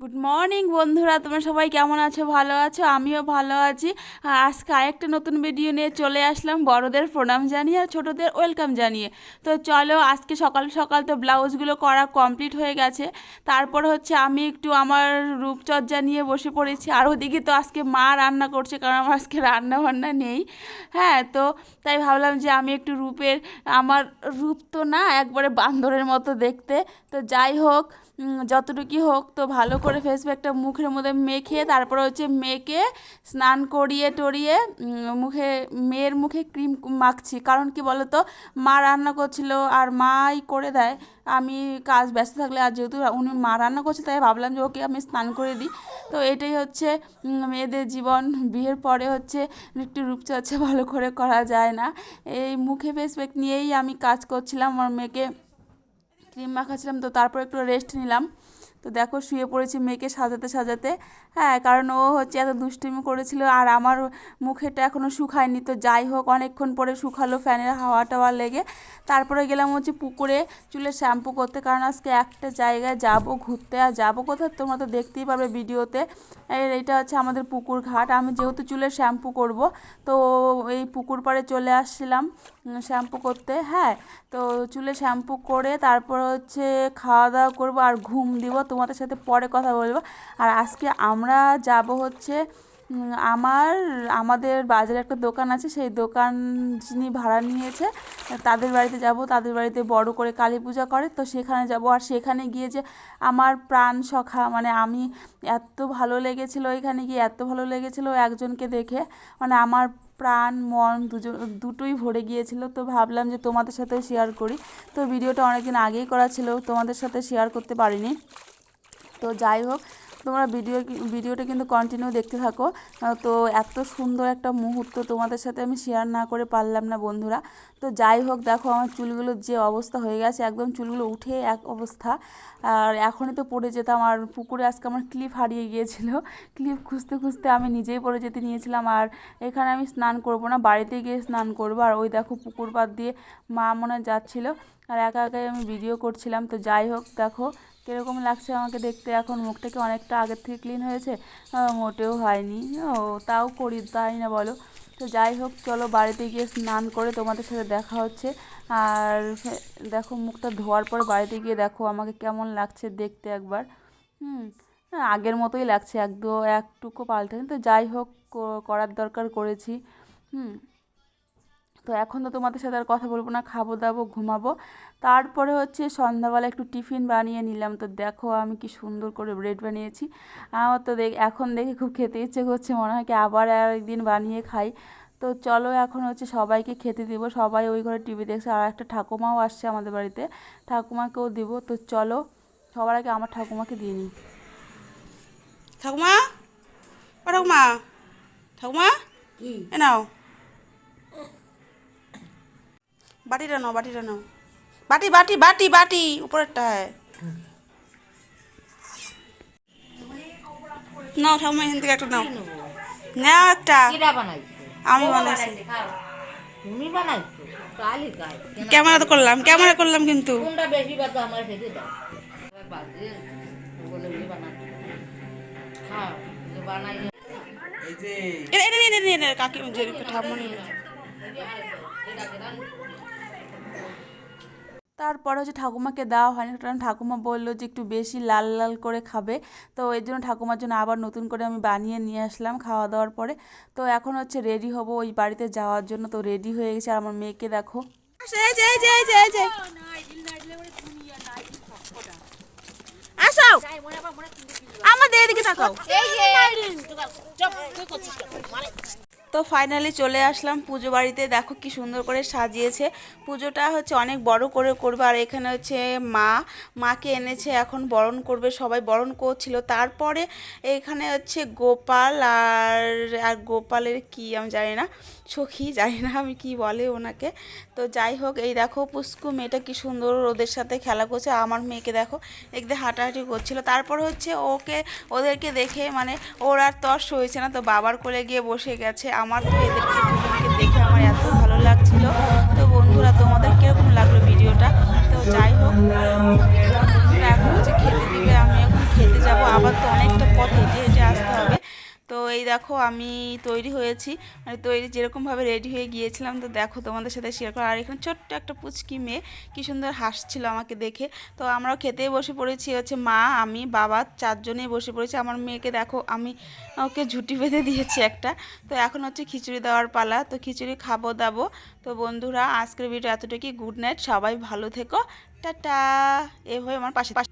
Good morning বন্ধুরা। তোমরা সবাই কেমন আছো? ভালো আছো? আমিও ভালো আছি। আজকে আরেকটা নতুন ভিডিও নিয়ে চলে আসলাম। বড়দের প্রণাম জানিয়ে আর ছোটোদের ওয়েলকাম জানিয়ে। তো চলো, আজকে সকাল সকাল তো ব্লাউজগুলো করা কমপ্লিট হয়ে গেছে। তারপর হচ্ছে আমি একটু আমার রূপচর্চা নিয়ে বসে পড়েছি। আর ওদিকে তো আজকে মা রান্না করছে, কারণ আমার আজকে রান্না বান্না নেই। হ্যাঁ তো তাই ভাবলাম যে আমি একটু রূপের, আমার রূপ তো না, একবারে বান্দরের মতো দেখতে। তো যাই হোক উম, যতটুকুই হোক তো ভালো করে ফেস প্যাকটা মুখের মধ্যে মেখে তারপরে হচ্ছে মেখে স্নান করিয়ে টরিয়ে মুখে মেয়ের মুখে ক্রিম মাখছি। কারণ কি বলো তো মা রান্না করছিল আর মাই করে দেয়। আমি কাজ ব্যস্ত থাকলে আর যেহেতু উনি মা রান্না করছে তাই ভাবলাম যে ওকে আমি স্নান করে দিই। তো এটাই হচ্ছে মেয়েদের জীবন। বিয়ের পরে হচ্ছে একটু রূপচর্চা ভালো করে করা যায় না। এই মুখে ফেস প্যাক নিয়েই আমি কাজ করছিলাম। আমার মেয়েকে ক্রিম মাখাচ্ছিলাম তো তারপর একটু রেস্ট নিলাম। তো দেখো শুয়ে পড়েছি মেয়েকে সাজাতে সাজাতে। হ্যাঁ কারণ ও হচ্ছে এত দুষ্টুমি করেছিল আর আমার মুখেটা এখনও শুকায়নি। তো যাই হোক, অনেকক্ষণ পরে শুকালো ফ্যানের হাওয়া টাওয়া লেগে। তারপরে গেলাম হচ্ছে পুকুরে চুলে শ্যাম্পু করতে, কারণ আজকে একটা জায়গায় যাব ঘুরতে। আর যাব কোথায় তোমরা তো দেখতেই পাবে ভিডিওতে। এইটা হচ্ছে আমাদের পুকুর ঘাট। আমি যেহেতু চুলে শ্যাম্পু করব, তো এই পুকুর পাড়ে চলে আসছিলাম শ্যাম্পু করতে। হ্যাঁ তো চুলে শ্যাম্পু করে তারপর হচ্ছে খাওয়া দাওয়া করব আর ঘুম দিব। তোমাদের সাথে পরে কথা বলব। আর আজকে আমরা যাব হচ্ছে আমার, আমাদের বাজারে একটা দোকান আছে, সেই দোকান যিনি ভাড়া নিয়েছে, তাদের বাড়িতে যাব। তাদের বাড়িতে বড় করে কালী পূজা করে, তো সেখানে যাব। আর সেখানে গিয়ে যে আমার প্রাণ সখা মানে আমি এত ভালো লেগেছিল এখানে গিয়ে, এত ভালো লেগেছিল একজনকে দেখে। মানে আমার প্রাণ, মন দুজন, দুটোই ভরে গিয়েছিল। তো ভাবলাম যে তোমাদের সাথে শেয়ার করি। তো ভিডিওটা অনেকদিন আগেই করা ছিল, তোমাদের সাথে শেয়ার করতে পারিনি। তো যাই হোক, তোমরা ভিডিও ভিডিওটা কিন্তু কন্টিনিউ দেখতে থাকো। তো এত সুন্দর একটা মুহূর্ত তোমাদের সাথে আমি শেয়ার না করে পারলাম না বন্ধুরা। তো যাই হোক, দেখো আমার চুলগুলোর যে অবস্থা হয়ে গেছে, একদম চুলগুলো উঠে এক অবস্থা। আর এখনই তো পড়ে যেতাম, আর পুকুরে আজকে আমার ক্লিপ হারিয়ে গিয়েছিল। ক্লিপ খুঁজতে খুঁজতে আমি নিজেই পড়ে যেতে নিয়েছিলাম, আর এখানে আমি স্নান করব না, বাড়িতে গিয়ে স্নান করব। আর ওই দেখো পুকুর পাড় দিয়ে মা মনে যাচ্ছিল, আর একা একাই আমি ভিডিও করছিলাম। তো যাই হোক, দেখো কীরকম লাগছে আমাকে দেখতে? এখন মুখটা কি অনেকটা আগের থেকে ক্লিন হয়েছে। মোটেও হয়নি। ও তাও করি তাই না বলো? তো যাই হোক চলো বাড়িতে গিয়ে স্নান করে তোমাদের সাথে দেখা হচ্ছে। আর দেখো মুখটা ধোয়ার পর বাড়িতে গিয়ে দেখো আমাকে কেমন লাগছে দেখতে একবার। হুম হ্যাঁ, আগের মতোই লাগছে একদম একটুকু পাল্টে তো যাই হোক করার দরকার করেছি। হুম তো এখন তো তোমাদের সাথে আর কথা বলব না খাব দাবো ঘুমাবো। তারপরে হচ্ছে সন্ধ্যাবেলা একটু টিফিন বানিয়ে নিলাম। তো দেখো আমি কি সুন্দর করে ব্রেড বানিয়েছি। আমার তো দেখ এখন দেখে খুব খেতে ইচ্ছে করছে মনে হয় কি আবার একদিন বানিয়ে খাই। তো চলো এখন হচ্ছে সবাইকে খেতে দিব। সবাই ওই ঘরে টিভি দেখছে আর একটা ঠাকুমাও আসছে আমাদের বাড়িতে। ঠাকুমাকেও দিব। তো চলো সবার আগে আমার ঠাকুমাকে দিয়ে নিই। ঠাকুমা? ও ঠাকুমা। ঠাকুমা এ নাও। বাটিটা নাও বাটিটা নাও বাটি বাটি বাটি বাটি উপরেরটায় নাও ঠাকুমা এখান থেকে একটা নাও নাও একটা আমি বানাইছি তুমি বানাইছো কালি কাল ক্যামেরা করলাম ক্যামেরা করলাম কিন্তু কোনটা বেশি আমার খেতে দাও এটা নিয়ে কাকি যে ঠাকুমা নিয়ে তারপর হচ্ছে ঠাকুমাকে দেওয়া হয়নি কারণ ঠাকুমা বলল যে একটু বেশি লাল লাল করে খাবে তো এই জন্য ঠাকুমার জন্য আবার নতুন করে আমি বানিয়ে নিয়ে আসলাম খাওয়া দাওয়ার পরে তো এখন হচ্ছে রেডি হব ওই বাড়িতে যাওয়ার জন্য তো রেডি হয়ে গেছে আর আমার মেয়েকে দেখো আসো আমাদের এদিকে তাকাও তো ফাইনালি চলে আসলাম পুজো বাড়িতে। দেখো কি সুন্দর করে সাজিয়েছে। পুজোটা হচ্ছে অনেক বড় করে করবে, আর এখানে হচ্ছে মা, মাকে এনেছে, এখন বরণ করবে, সবাই বরণ করছিল। তারপরে এখানে হচ্ছে গোপাল আর আর গোপালের কি আমি জানি না, সখী, জানি না আমি কি বলে ওনাকে। তো যাই হোক, এই দেখো পুষ্কু মেয়েটা কি সুন্দর ওদের সাথে খেলা করছে আমার মেয়েকে দেখো একদিন হাঁটাহাঁটি করছিল। তারপর হচ্ছে ওকে, ওদেরকে দেখে মানে ওর আর তর্স হয়েছে না, তো বাবার কোলে গিয়ে বসে গেছে। আমার তো এদেরকে দেখে আমার এত ভালো লাগছিল। তো বন্ধুরা, তোমাদের কীরকম লাগল ভিডিওটা? তো যাই হোক। দেখো আমি তৈরি হয়েছি। মানে তৈরি যেরকমভাবে রেডি হয়ে গিয়েছিলাম, তো দেখো তোমাদের সাথে শেয়ার করো আর এখানে ছোট্ট একটা পুচকি মেয়ে, কী সুন্দর হাসছিল আমাকে দেখে। তো আমরাও খেতেই বসে পড়েছি, হচ্ছে মা, আমি, বাবা, চারজনেই বসে পড়েছি। আমার মেয়েকে দেখো, আমি ওকে ঝুটি বেঁধে দিয়েছি একটা। তো এখন হচ্ছে খিচুড়ি দেওয়ার পালা। তো খিচুড়ি খাব, দাবো। তো বন্ধুরা, আজকের ভিডিও এতটুকুই। গুড নাইট সবাই ভালো থেকো। টাটা। এভাবে আমার পাশে পাশে